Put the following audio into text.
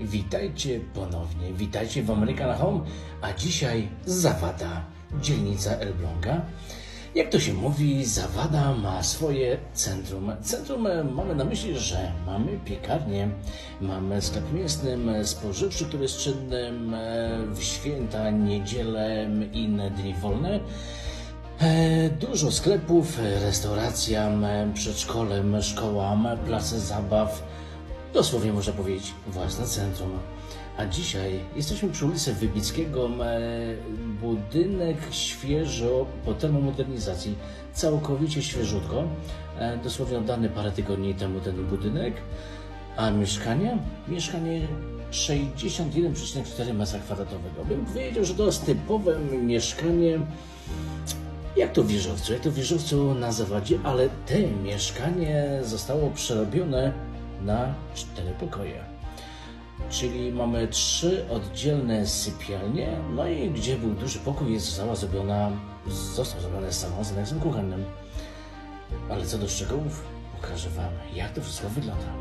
Witajcie ponownie, witajcie w American Home, a dzisiaj Zawada, dzielnica Elbląga. Jak to się mówi, Zawada ma swoje centrum. Centrum e, mamy na myśli, że mamy piekarnię, mamy sklep mięsny, spożywczy, który jest czynny m, w święta, niedzielę, inne dni wolne. E, Dużo sklepów, e, restauracja, przedszkole, szkoła, place zabaw. Dosłownie można powiedzieć własne centrum. A dzisiaj jesteśmy przy ulicy Wybickiego. m, Budynek świeżo po termomodernizacji, całkowicie świeżutko. E, Dosłownie oddany parę tygodni temu ten budynek. A mieszkanie? Mieszkanie 61,4 m2. Bym powiedział, że to jest typowe mieszkanie jak to wieżowcu, jak to wieżowcu na zawadzie, ale te mieszkanie zostało przerobione na cztery pokoje. Czyli mamy trzy oddzielne sypialnie, no i gdzie był duży pokój, jest została zrobiona, został zrobiony salon z anexem kuchennym. Ale co do szczegółów, pokażę Wam, jak to wszystko wygląda.